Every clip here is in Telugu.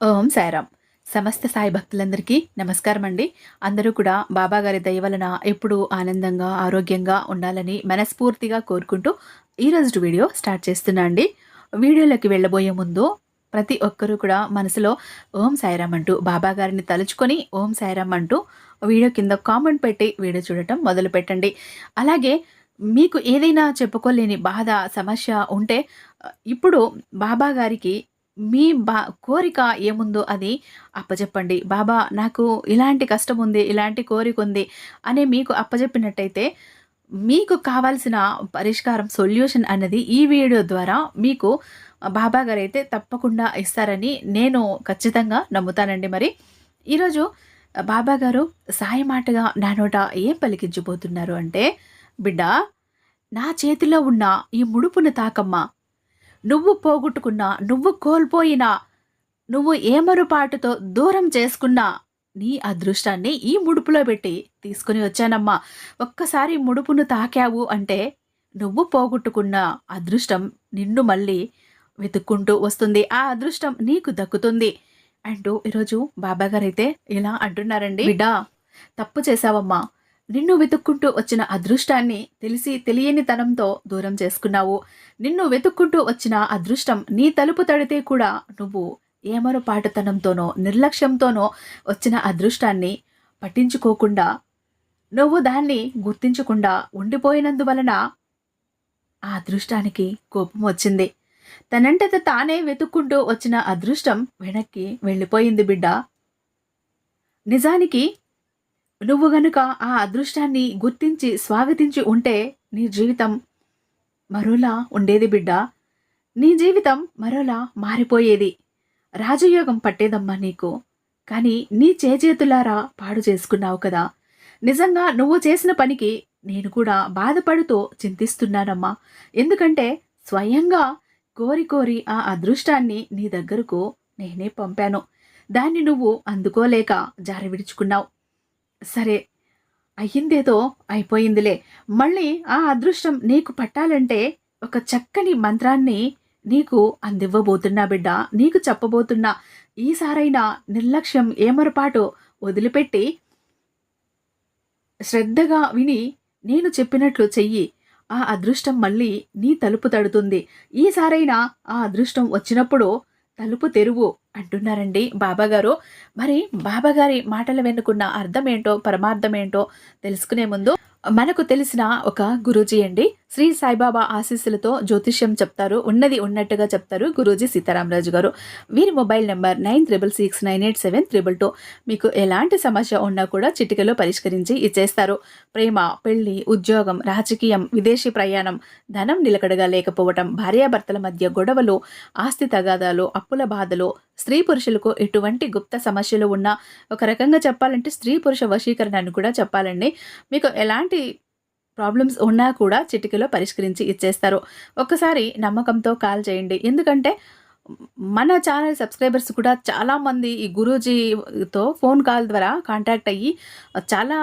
ఓం సాయిరామ్. సమస్త సాయి భక్తులందరికీ నమస్కారం అండి అందరూ కూడా బాబా గారి దయ వలన ఎప్పుడూ ఆనందంగా ఆరోగ్యంగా ఉండాలని మనస్ఫూర్తిగా కోరుకుంటూ ఈరోజు వీడియో స్టార్ట్ చేస్తున్నా అండి. వీడియోలోకి వెళ్ళబోయే ముందు ప్రతి ఒక్కరూ కూడా మనసులో ఓం సాయిరామ్ అంటూ బాబా గారిని తలుచుకొని ఓం సాయిరామ్ అంటూ వీడియో కింద కామెంట్ పెట్టి వీడియో చూడటం మొదలు పెట్టండి. అలాగే మీకు ఏదైనా చెప్పుకోలేని బాధ సమస్య ఉంటే ఇప్పుడు బాబా గారికి మీ బా కోరిక ఏముందో అది అప్పచెప్పండి బాబా నాకు ఇలాంటి కష్టం ఉంది ఇలాంటి కోరిక ఉంది అని మీకు అప్పచెప్పినట్టయితే మీకు కావాల్సిన పరిష్కారం సొల్యూషన్ అన్నది ఈ వీడియో ద్వారా మీకు బాబా గారు అయితే తప్పకుండా ఇస్తారని నేను ఖచ్చితంగా నమ్ముతానండి మరి. ఈరోజు బాబా గారు సాయి మాటగా నా నోట ఏం పలికించబోతున్నారు అంటే బిడ్డ నా చేతిలో ఉన్న ఈ ముడుపును తాకమ్మా. నువ్వు పోగొట్టుకున్నా నువ్వు కోల్పోయినా నువ్వు ఏమరుపాటుతో దూరం చేసుకున్నా నీ అదృష్టాన్ని ఈ ముడుపులో పెట్టి తీసుకుని వచ్చానమ్మా. ఒక్కసారి ముడుపును తాకావు అంటే నువ్వు పోగొట్టుకున్న అదృష్టం నిన్ను మళ్ళీ వెతుక్కుంటూ వస్తుంది. ఆ అదృష్టం నీకు దక్కుతుంది. అంటూ ఈరోజు బాబాగారైతే ఇలా అంటున్నారండి. బిడ్డా తప్పు చేశావమ్మా. నిన్ను వెతుక్కుంటూ వచ్చిన అదృష్టాన్ని తెలిసి తెలియని తనంతో దూరం చేసుకున్నావు. నిన్ను వెతుక్కుంటూ వచ్చిన అదృష్టం నీ తలుపు తడితే కూడా నువ్వు ఏమరపాటుతనంతోనో నిర్లక్ష్యంతోనో వచ్చిన అదృష్టాన్ని పట్టించుకోకుండా నువ్వు దాన్ని గుర్తించకుండా ఉండిపోయినందువలన ఆ అదృష్టానికి కోపం వచ్చింది. తనంటత తానే వెతుక్కుంటూ వచ్చిన అదృష్టం వెనక్కి వెళ్ళిపోయింది బిడ్డ. నిజానికి నువ్వు గనుక ఆ అదృష్టాన్ని గుర్తించి స్వాగతించి ఉంటే నీ జీవితం మరోలా ఉండేది బిడ్డ. నీ జీవితం మరోలా మారిపోయేది. రాజయోగం పట్టేదమ్మా నీకు. కానీ నీ చేజేతులారా పాడు చేసుకున్నావు కదా. నిజంగా నువ్వు చేసిన పనికి నేను కూడా బాధపడుతూ చింతిస్తున్నానమ్మా. ఎందుకంటే స్వయంగా కోరి కోరి ఆ అదృష్టాన్ని నీ దగ్గరకు నేనే పంపాను. దాన్ని నువ్వు అందుకోలేక జారి విడుచుకున్నావు. సరే అయ్యిందేదో అయిపోయిందిలే. మళ్ళీ ఆ అదృష్టం నీకు పట్టాలంటే ఒక చక్కని మంత్రాన్ని నీకు అందివ్వబోతున్నా బిడ్డ నీకు చెప్పబోతున్నా. ఈసారైనా నిర్లక్ష్యం ఏమరపాటు వదిలిపెట్టి శ్రద్ధగా విని నేను చెప్పినట్లు చెయ్యి. ఆ అదృష్టం మళ్ళీ నీ తలుపు తడుతుంది. ఈసారైనా ఆ అదృష్టం వచ్చినప్పుడు తలుపు తెరువు అంటున్నారండి బాబాగారు. మరి బాబాగారి మాటల వెనుకున్న అర్థం ఏంటో పరమార్థం ఏంటో తెలుసుకునే ముందు మనకు తెలిసిన ఒక గురూజీ అండి. శ్రీ సాయిబాబా ఆశీస్సులతో జ్యోతిష్యం చెప్తారు ఉన్నది ఉన్నట్టుగా చెప్తారు గురూజీ సీతారామరాజు గారు. వీరి mobile number nine triple six nine eight seven triple two. మీకు ఎలాంటి సమస్య ఉన్నా కూడా చిటికలో పరిష్కరించి ఇచ్చేస్తారు. ప్రేమ పెళ్ళి ఉద్యోగం రాజకీయం విదేశీ ప్రయాణం ధనం నిలకడగా లేకపోవటం భార్యాభర్తల మధ్య గొడవలు ఆస్తి తగాదాలు అప్పుల బాధలు స్త్రీ పురుషులకు ఎటువంటి గుప్త సమస్యలు ఉన్నా ఒక రకంగా చెప్పాలంటే స్త్రీ పురుష వశీకరణ అని కూడా చెప్పాలండి. మీకు ఎలాంటి ప్రాబ్లమ్స్ ఉన్నా కూడా చిటికలో పరిష్కరించి ఇచ్చేస్తారు. ఒక్కసారి నమ్మకంతో కాల్ చేయండి. ఎందుకంటే మన ఛానల్ సబ్స్క్రైబర్స్ కూడా చాలామంది ఈ గురూజీతో ఫోన్ కాల్ ద్వారా కాంటాక్ట్ అయ్యి చాలా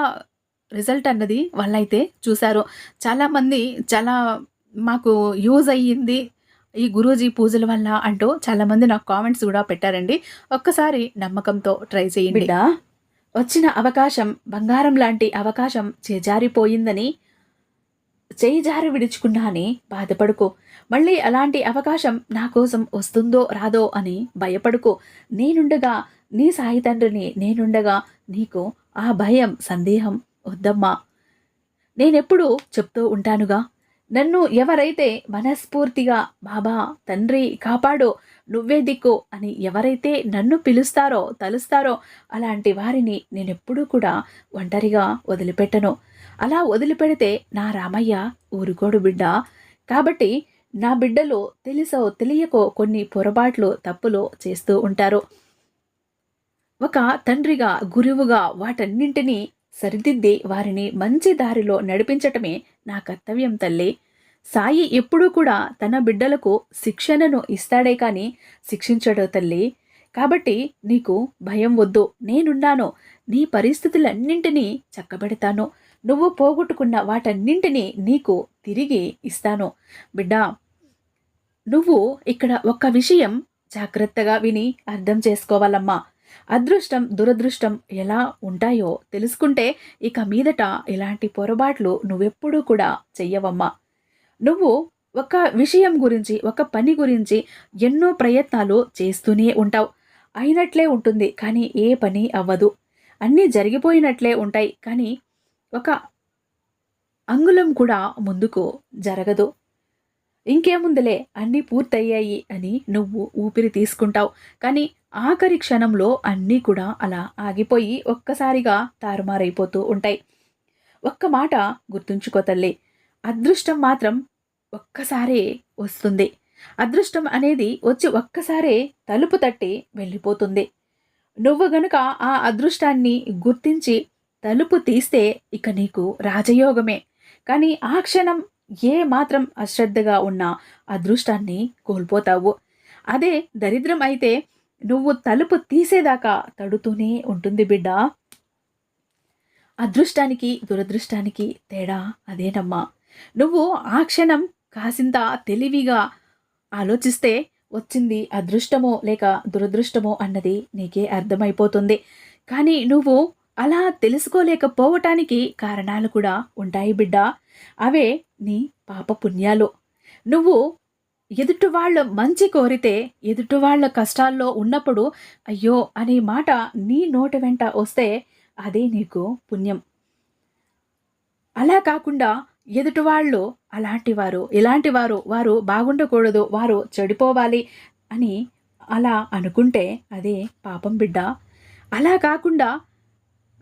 రిజల్ట్ అన్నది వాళ్ళైతే చూశారు. చాలామంది చాలా మాకు యూజ్ అయ్యింది ఈ గురూజీ పూజల వల్ల అంటూ చాలామంది నాకు కామెంట్స్ కూడా పెట్టారండి. ఒక్కసారి నమ్మకంతో ట్రై చేయండి. వచ్చిన అవకాశం బంగారం లాంటి అవకాశం చేజారిపోయిందని చేయి జారి విడుచుకున్నా అని బాధపడుకో. మళ్ళీ అలాంటి అవకాశం నా కోసం వస్తుందో రాదో అని భయపడుకో. నేనుండగా నీ సాయి తండ్రిని నేనుండగా నీకు ఆ భయం సందేహం వద్దమ్మా. నేనెప్పుడూ చెప్తూ ఉంటానుగా. నన్ను ఎవరైతే మనస్ఫూర్తిగా బాబా తండ్రి కాపాడో నువ్వే దిక్కు అని ఎవరైతే నన్ను పిలుస్తారో తలుస్తారో అలాంటి వారిని నేనెప్పుడూ కూడా ఒంటరిగా వదిలిపెట్టను. అలా వదిలిపెడితే నా రామయ్య ఊరుకోడు బిడ్డ. కాబట్టి నా బిడ్డలో తెలుసో తెలియకో కొన్ని పొరపాట్లు తప్పులు చేస్తూ ఉంటారు. ఒక తండ్రిగా గురువుగా వాటన్నింటినీ సరిదిద్ది వారిని మంచి దారిలో నడిపించటమే నా కర్తవ్యం తల్లి. సాయి ఎప్పుడూ కూడా తన బిడ్డలకు శిక్షణను ఇస్తాడే కానీ శిక్షించడు తల్లి. కాబట్టి నీకు భయం వద్దు. నేనున్నాను. నీ పరిస్థితులన్నింటినీ చక్కబెడతాను. నువ్వు పోగొట్టుకున్న వాటన్నింటినీ నీకు తిరిగి ఇస్తాను. బిడ్డా నువ్వు ఇక్కడ ఒక్క విషయం జాగ్రత్తగా విని అర్థం చేసుకోవాలమ్మా. అదృష్టం దురదృష్టం ఎలా ఉంటాయో తెలుసుకుంటే ఇక మీదట ఇలాంటి పొరపాట్లు నువ్వెప్పుడూ కూడా చెయ్యవమ్మా. నువ్వు ఒక విషయం గురించి ఒక పని గురించి ఎన్నో ప్రయత్నాలు చేస్తూనే ఉంటావు. అయినట్లే ఉంటుంది కానీ ఏ పని అవ్వదు. అన్నీ జరిగిపోయినట్లే ఉంటాయి కానీ ఒక అంగుళం కూడా ముందుకు జరగదు. ఇంకేముందులే అన్నీ పూర్తయ్యాయి అని నువ్వు ఊపిరి తీసుకుంటావు. కానీ ఆఖరి క్షణంలో అన్నీ కూడా అలా ఆగిపోయి ఒక్కసారిగా తారుమారైపోతూ ఉంటాయి. ఒక్క మాట గుర్తుంచుకో తల్లి. అదృష్టం మాత్రం ఒక్కసారే వస్తుంది. అదృష్టం అనేది వచ్చి ఒక్కసారే తలుపు తట్టి వెళ్ళిపోతుంది. నువ్వు గనుక ఆ అదృష్టాన్ని గుర్తించి తలుపు తీస్తే ఇక నీకు రాజయోగమే. కానీ ఆ క్షణం ఏ మాత్రం అశ్రద్ధగా ఉన్న అదృష్టాన్ని కోల్పోతావు. అదే దరిద్రం అయితే నువ్వు తలుపు తీసేదాకా తడుతూనే ఉంటుంది బిడ్డ. అదృష్టానికి దురదృష్టానికి తేడా అదేనమ్మా. నువ్వు ఆ క్షణం కాసింత తెలివిగా ఆలోచిస్తే వచ్చింది అదృష్టమో లేక దురదృష్టమో అన్నది నీకే అర్థమైపోతుంది. కానీ నువ్వు అలా తెలుసుకోలేకపోవటానికి కారణాలు కూడా ఉంటాయి బిడ్డ. అవే నీ పాప పుణ్యాలు. నువ్వు ఎదుటి వాళ్ళ మంచి కోరితే ఎదుటివాళ్ళ కష్టాల్లో ఉన్నప్పుడు అయ్యో అనే మాట నీ నోటి వెంట వస్తే అదే నీకు పుణ్యం. అలా కాకుండా ఎదుటివాళ్ళు అలాంటి వారు ఇలాంటి వారు వారు బాగుండకూడదు వారు చెడిపోవాలి అని అలా అనుకుంటే అదే పాపం బిడ్డ. అలా కాకుండా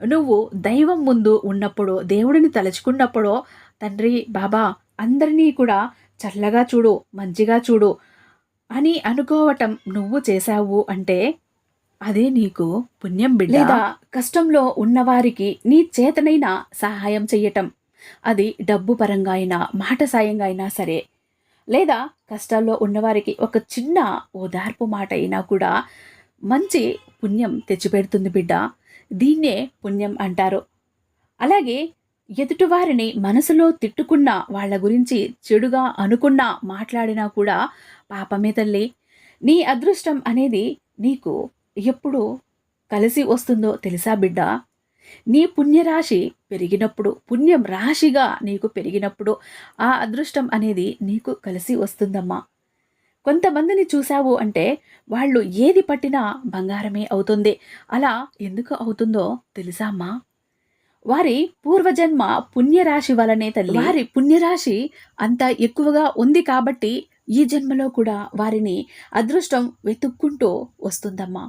నువ్వు దైవం ముందు ఉన్నప్పుడు దేవుడిని తలుచుకున్నప్పుడు తండ్రి బాబా అందరినీ కూడా చల్లగా చూడు మంచిగా చూడు అని అనుకోవటం నువ్వు చేశావు అంటే అదే నీకు పుణ్యం లేదా కష్టంలో ఉన్నవారికి నీ చేతనైనా సహాయం చెయ్యటం. అది డబ్బు పరంగా అయినా మాట సాయంగా అయినా సరే. లేదా కష్టాల్లో ఉన్నవారికి ఒక చిన్న ఓదార్పు మాట అయినా కూడా మంచి పుణ్యం తెచ్చిపెడుతుంది బిడ్డ. దీన్నే పుణ్యం అంటారు. అలాగే ఎదుటివారిని మనసులో తిట్టుకున్నా వాళ్ళ గురించి చెడుగా అనుకున్నా మాట్లాడినా కూడా పాపమే తల్లి నీ అదృష్టం అనేది నీకు ఎప్పుడు కలిసి వస్తుందో తెలుసా బిడ్డ? నీ పుణ్యరాశి పెరిగినప్పుడు పుణ్యం రాశిగా నీకు పెరిగినప్పుడు ఆ అదృష్టం అనేది నీకు కలిసి వస్తుందమ్మా. కొంతమందిని చూశావు అంటే వాళ్ళు ఏది పట్టినా బంగారమే అవుతుంది. అలా ఎందుకు అవుతుందో తెలుసా అమ్మా? వారి పూర్వజన్మ పుణ్యరాశి వలనే తల్లి. వారి పుణ్యరాశి అంత ఎక్కువగా ఉంది కాబట్టి ఈ జన్మలో కూడా వారిని అదృష్టం వెతుక్కుంటూ వస్తుందమ్మా.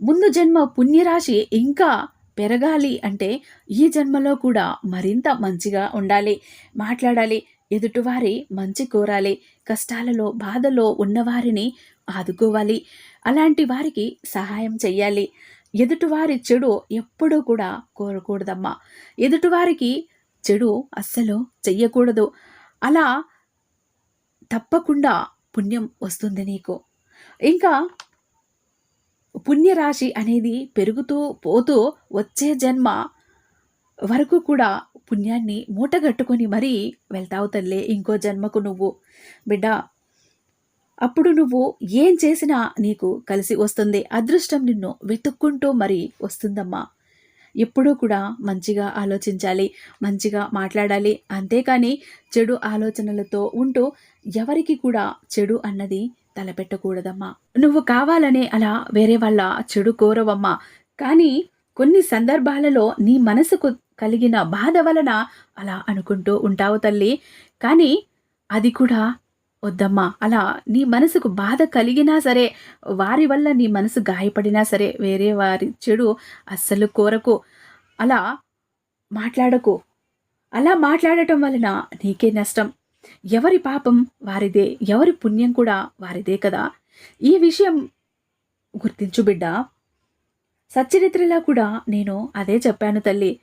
ముందు జన్మ పుణ్యరాశి ఇంకా పెరగాలి అంటే ఈ జన్మలో కూడా మరింత మంచిగా ఉండాలి మాట్లాడాలి ఎదుటివారి మంచి కోరాలి కష్టాలలో బాధలో ఉన్నవారిని ఆదుకోవాలి. అలాంటి వారికి సహాయం చెయ్యాలి. ఎదుటివారి చెడు ఎప్పుడూ కూడా కోరకూడదమ్మా. ఎదుటివారికి చెడు అస్సలు చెయ్యకూడదు. అలా తప్పకుండా పుణ్యం వస్తుంది నీకు. ఇంకా పుణ్యరాశి అనేది పెరుగుతూ పోతూ వచ్చే జన్మ వరకు కూడా పుణ్యాన్ని మూటగట్టుకొని మరీ వెళ్తావు తల్లే ఇంకో జన్మకు నువ్వు. బిడ్డ అప్పుడు నువ్వు ఏం చేసినా నీకు కలిసి వస్తుంది. అదృష్టం నిన్ను వెతుక్కుంటూ మరి వస్తుందమ్మా. ఎప్పుడూ కూడా మంచిగా ఆలోచించాలి మంచిగా మాట్లాడాలి. అంతేకాని చెడు ఆలోచనలతో ఉంటూ ఎవరికి కూడా చెడు అన్నది తలపెట్టకూడదమ్మా. నువ్వు కావాలనే అలా వేరే వాళ్ళ చెడు కోరవమ్మా. కానీ కొన్ని సందర్భాలలో నీ మనసుకు కలిగిన బాధ వలన అలా అనుకుంటూ ఉంటావు తల్లి. కానీ అది కూడా వద్దమ్మా. అలా నీ మనసుకు బాధ కలిగినా సరే వారి వల్ల నీ మనసు గాయపడినా సరే వేరే వారి చెడు అస్సలు కోరకు అలా మాట్లాడకు. అలా మాట్లాడటం వలన నీకే నష్టం. ఎవరి పాపం వారిదే ఎవరి పుణ్యం కూడా వారిదే కదా. ఈ విషయం గుర్తించు బిడ్డ. సచ్చరిత్రలా కూడా నేను అదే చెప్పాను తల్లి.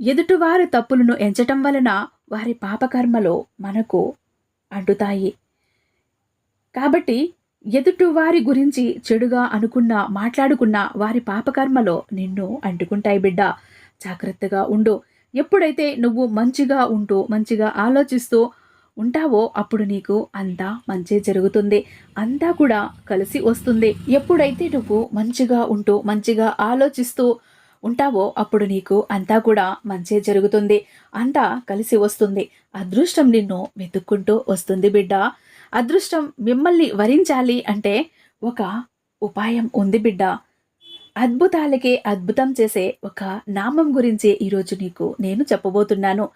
ఎదుటివారి తప్పులను ఎంచటం వలన వారి పాపకర్మలో మనకు అంటుతాయి. కాబట్టి ఎదుటివారి గురించి చెడుగా అనుకున్నా మాట్లాడుకున్నా వారి పాపకర్మలో నిన్ను అంటుకుంటాయి బిడ్డ. జాగ్రత్తగా ఉండు. ఎప్పుడైతే నువ్వు మంచిగా ఉంటూ మంచిగా ఆలోచిస్తూ ఉంటావో అప్పుడు నీకు అంతా మంచి జరుగుతుంది. అంతా కూడా కలిసి వస్తుంది. ఎప్పుడైతే నువ్వు మంచిగా ఉంటూ మంచిగా ఆలోచిస్తూ ఉంటావో అప్పుడు నీకు అంతా కూడా మంచే జరుగుతుంది. అంతా కలిసి వస్తుంది. అదృష్టం నిన్ను వెతుక్కుంటూ వస్తుంది బిడ్డ. అదృష్టం మిమ్మల్ని వరించాలి అంటే ఒక ఉపాయం ఉంది బిడ్డ. అద్భుతాలకే అద్భుతం చేసే ఒక నామం గురించి ఈరోజు నీకు నేను చెప్పబోతున్నాను.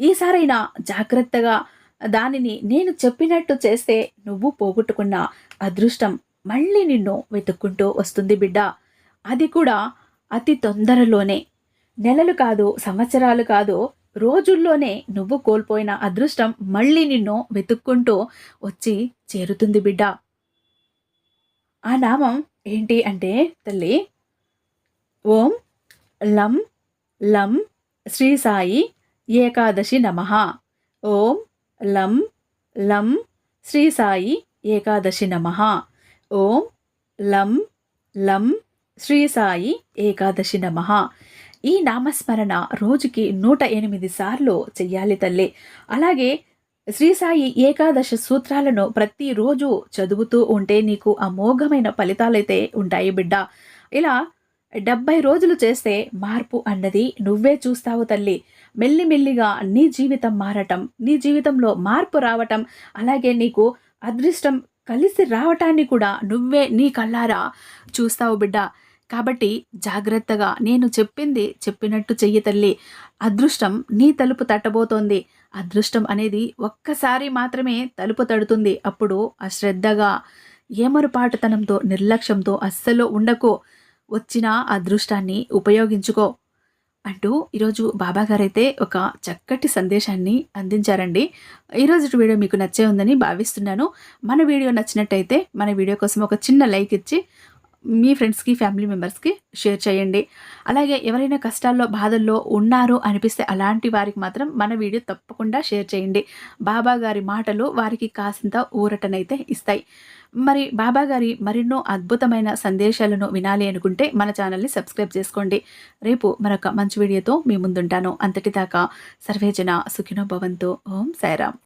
ఈసారైనా జాగ్రత్తగా దానిని నేను చెప్పినట్టు చేస్తే నువ్వు పోగొట్టుకున్న అదృష్టం మళ్ళీ నిన్ను వెతుక్కుంటూ వస్తుంది బిడ్డ. అది కూడా అతి తొందరలోనే. నెలలు కాదు సంవత్సరాలు కాదు రోజుల్లోనే నువ్వు కోల్పోయిన అదృష్టం మళ్ళీ నిన్ను వెతుక్కుంటూ వచ్చి చేరుతుంది బిడ్డ. ఆ నామం ఏంటి అంటే తల్లి ఓం లం లం శ్రీ సాయి ఏకాదశి నమ. ఓం లం లం శ్రీ సాయి ఏకాదశి నమ. ఓం లం లం శ్రీ సాయి ఏకాదశి నమ. ఈ నామస్మరణ రోజుకి నూట ఎనిమిది సార్లు చెయ్యాలి తల్లి. అలాగే శ్రీ సాయి ఏకాదశ సూత్రాలను ప్రతిరోజు చదువుతూ ఉంటే నీకు అమోఘమైన ఫలితాలైతే ఉంటాయి బిడ్డ. ఇలా డెబ్బై రోజులు చేస్తే మార్పు అన్నది నువ్వే చూస్తావు తల్లి. మెల్లిమెల్లిగా నీ జీవితం మారటం నీ జీవితంలో మార్పు రావటం అలాగే నీకు అదృష్టం కలిసి రావటాన్ని కూడా నువ్వే నీ కళ్ళారా చూస్తావు బిడ్డ. కాబట్టి జాగ్రత్తగా నేను చెప్పింది చెప్పినట్టు చెయ్యి తల్లి. అదృష్టం నీ తలుపు తట్టబోతోంది. అదృష్టం అనేది ఒక్కసారి మాత్రమే తలుపు తడుతుంది. అప్పుడు అశ్రద్ధగా ఏమరుపాటుతనంతో నిర్లక్ష్యంతో అస్సలు ఉండకో. వచ్చిన అదృష్టాన్ని ఉపయోగించుకో అంటూ ఈరోజు బాబాగారైతే ఒక చక్కటి సందేశాన్ని అందించారండి. ఈరోజు వీడియో మీకు నచ్చే ఉందని భావిస్తున్నాను. మన వీడియో నచ్చినట్టయితే మన వీడియో కోసం ఒక చిన్న లైక్ ఇచ్చి మీ ఫ్రెండ్స్కి ఫ్యామిలీ మెంబర్స్కి షేర్ చేయండి. అలాగే ఎవరైనా కష్టాల్లో బాధల్లో ఉన్నారు అనిపిస్తే అలాంటి వారికి మాత్రం మన వీడియో తప్పకుండా షేర్ చేయండి. బాబా గారి మాటలు వారికి కాసింత ఊరటనైతే ఇస్తాయి. మరి బాబా గారి మరెన్నో అద్భుతమైన సందేశాలను వినాలి అనుకుంటే మన ఛానల్ని సబ్స్క్రైబ్ చేసుకోండి. రేపు మరొక మంచి వీడియోతో మీ ముందుంటాను. అంతటిదాకా సర్వేజన సుఖినో భవంతో. ఓం సాయిరామ్.